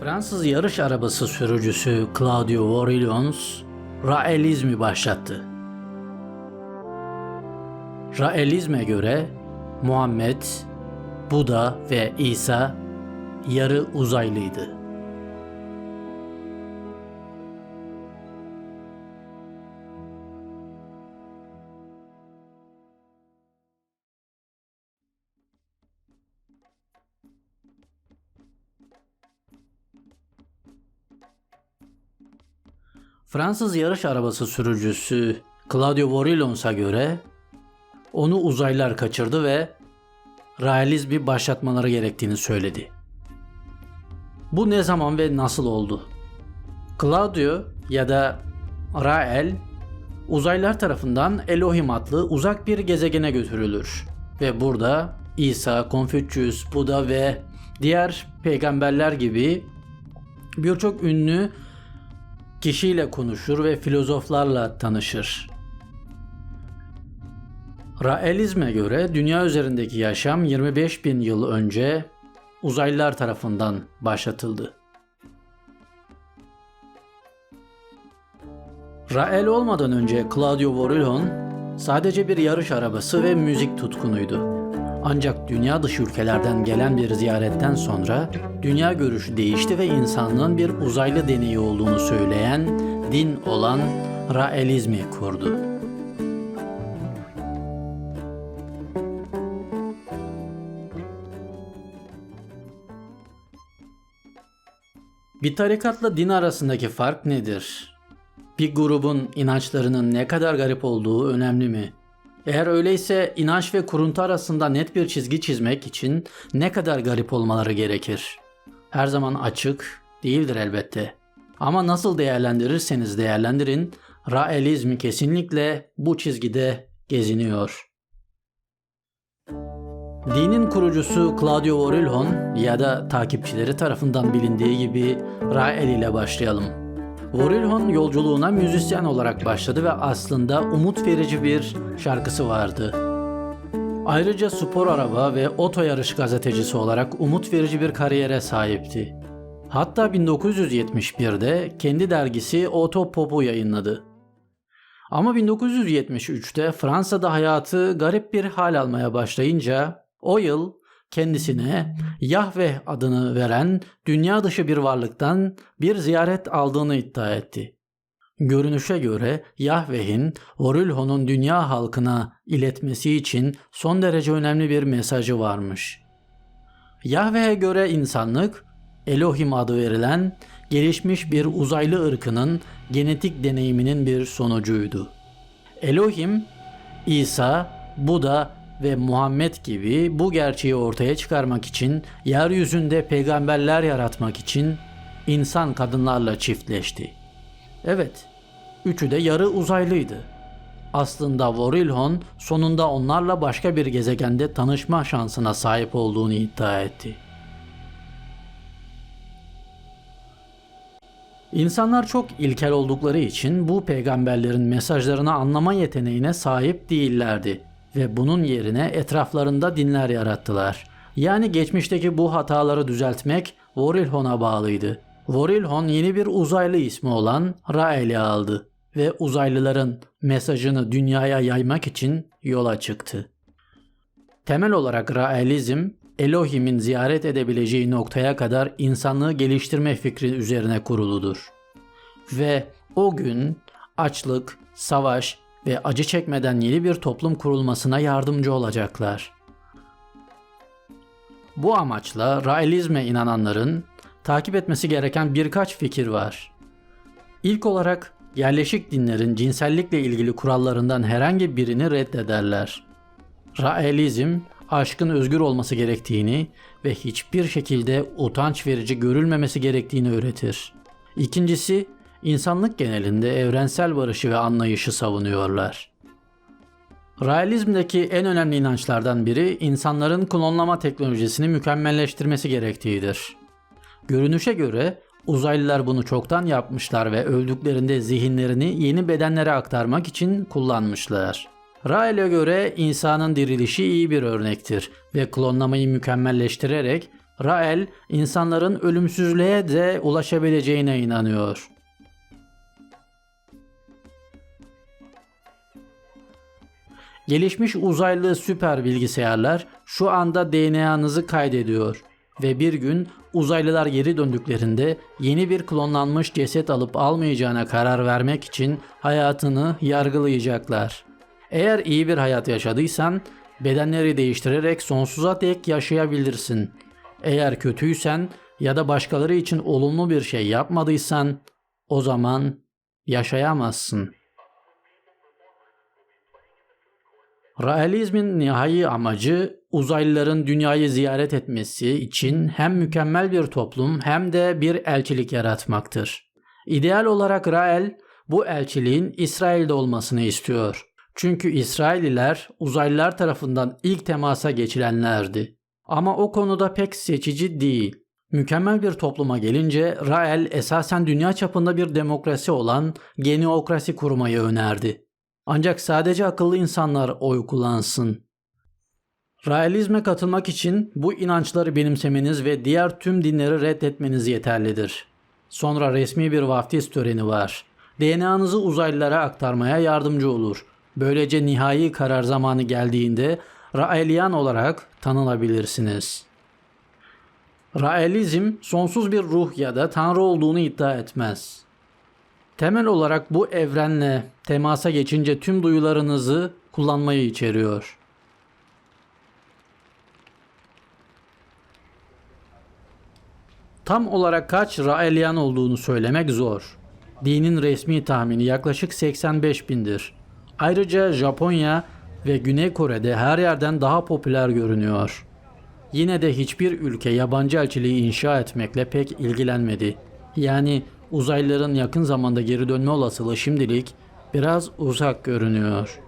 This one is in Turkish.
Fransız yarış arabası sürücüsü Claudio Vorillons, Raelizmi başlattı. Raelizme göre Muhammed, Buda ve İsa yarı uzaylıydı. Fransız yarış arabası sürücüsü Claudio Vorillons'a göre onu uzaylılar kaçırdı ve realizmi başlatmaları gerektiğini söyledi. Bu ne zaman ve nasıl oldu? Claudio ya da Rael uzaylılar tarafından Elohim adlı uzak bir gezegene götürülür ve burada İsa, Konfüçyüs, Buda ve diğer peygamberler gibi birçok ünlü kişiyle konuşur ve filozoflarla tanışır. Raelizme göre dünya üzerindeki yaşam 25 bin yıl önce uzaylılar tarafından başlatıldı. Rael olmadan önce Claudio Vorillon sadece bir yarış arabası ve müzik tutkunuydu. Ancak dünya dışı ülkelerden gelen bir ziyaretten sonra dünya görüşü değişti ve insanlığın bir uzaylı deneyi olduğunu söyleyen din olan Raelizmi kurdu. Bir tarikatla din arasındaki fark nedir? Bir grubun inançlarının ne kadar garip olduğu önemli mi? Eğer öyleyse inanç ve kuruntu arasında net bir çizgi çizmek için ne kadar garip olmaları gerekir? Her zaman açık değildir elbette. Ama nasıl değerlendirirseniz değerlendirin, Raelizm kesinlikle bu çizgide geziniyor. Dinin kurucusu Claudio Vorillon ya da takipçileri tarafından bilindiği gibi Rael ile başlayalım. Vorillon yolculuğuna müzisyen olarak başladı ve aslında umut verici bir şarkısı vardı. Ayrıca spor araba ve oto yarış gazetecisi olarak umut verici bir kariyere sahipti. Hatta 1971'de kendi dergisi Auto Pop'u yayınladı. Ama 1973'te Fransa'da hayatı garip bir hal almaya başlayınca o yıl kendisine Yahveh adını veren dünya dışı bir varlıktan bir ziyaret aldığını iddia etti. Görünüşe göre Yahveh'in Orulho'nun dünya halkına iletmesi için son derece önemli bir mesajı varmış. Yahveh'e göre insanlık Elohim adı verilen gelişmiş bir uzaylı ırkının genetik deneyiminin bir sonucuydu. Elohim, İsa, Buda ve Muhammed gibi bu gerçeği ortaya çıkarmak için, yeryüzünde peygamberler yaratmak için insan kadınlarla çiftleşti. Evet, üçü de yarı uzaylıydı. Aslında Vorilhon sonunda onlarla başka bir gezegende tanışma şansına sahip olduğunu iddia etti. İnsanlar çok ilkel oldukları için bu peygamberlerin mesajlarını anlama yeteneğine sahip değillerdi ve bunun yerine etraflarında dinler yarattılar. Yani geçmişteki bu hataları düzeltmek Vorilhon'a bağlıydı. Vorilhon yeni bir uzaylı ismi olan Rael'i aldı ve uzaylıların mesajını dünyaya yaymak için yola çıktı. Temel olarak Raelizm, Elohim'in ziyaret edebileceği noktaya kadar insanlığı geliştirme fikri üzerine kuruludur. Ve o gün açlık, savaş ve acı çekmeden yeni bir toplum kurulmasına yardımcı olacaklar. Bu amaçla Raelizme inananların takip etmesi gereken birkaç fikir var. İlk olarak yerleşik dinlerin cinsellikle ilgili kurallarından herhangi birini reddederler. Raelizm aşkın özgür olması gerektiğini ve hiçbir şekilde utanç verici görülmemesi gerektiğini öğretir. İkincisi, insanlık genelinde evrensel barışı ve anlayışı savunuyorlar. Realizmdeki en önemli inançlardan biri insanların klonlama teknolojisini mükemmelleştirmesi gerektiğidir. Görünüşe göre uzaylılar bunu çoktan yapmışlar ve öldüklerinde zihinlerini yeni bedenlere aktarmak için kullanmışlar. Rael'e göre insanın dirilişi iyi bir örnektir ve klonlamayı mükemmelleştirerek Rael insanların ölümsüzlüğe de ulaşabileceğine inanıyor. Gelişmiş uzaylı süper bilgisayarlar şu anda DNA'nızı kaydediyor ve bir gün uzaylılar geri döndüklerinde yeni bir klonlanmış ceset alıp almayacağına karar vermek için hayatını yargılayacaklar. Eğer iyi bir hayat yaşadıysan bedenleri değiştirerek sonsuza dek yaşayabilirsin. Eğer kötüysen ya da başkaları için olumlu bir şey yapmadıysan o zaman yaşayamazsın.'' Raelizmin nihai amacı uzaylıların dünyayı ziyaret etmesi için hem mükemmel bir toplum hem de bir elçilik yaratmaktır. İdeal olarak Rael bu elçiliğin İsrail'de olmasını istiyor. Çünkü İsraililer uzaylılar tarafından ilk temasa geçilenlerdi. Ama o konuda pek seçici değil. Mükemmel bir topluma gelince Rael esasen dünya çapında bir demokrasi olan geniokrasi kurmayı önerdi. Ancak sadece akıllı insanlar oy kullansın. Raelizme katılmak için bu inançları benimsemeniz ve diğer tüm dinleri reddetmeniz yeterlidir. Sonra resmi bir vaftiz töreni var. DNA'nızı uzaylılara aktarmaya yardımcı olur. Böylece nihai karar zamanı geldiğinde Raelian olarak tanınabilirsiniz. Raelizm sonsuz bir ruh ya da tanrı olduğunu iddia etmez. Temel olarak bu evrenle temasa geçince tüm duyularınızı kullanmayı içeriyor. Tam olarak kaç Raelian olduğunu söylemek zor. Dinin resmi tahmini yaklaşık 85 bindir. Ayrıca Japonya ve Güney Kore'de her yerden daha popüler görünüyor. Yine de hiçbir ülke yabancı elçiliği inşa etmekle pek ilgilenmedi. Yani uzaylıların yakın zamanda geri dönme olasılığı şimdilik biraz uzak görünüyor.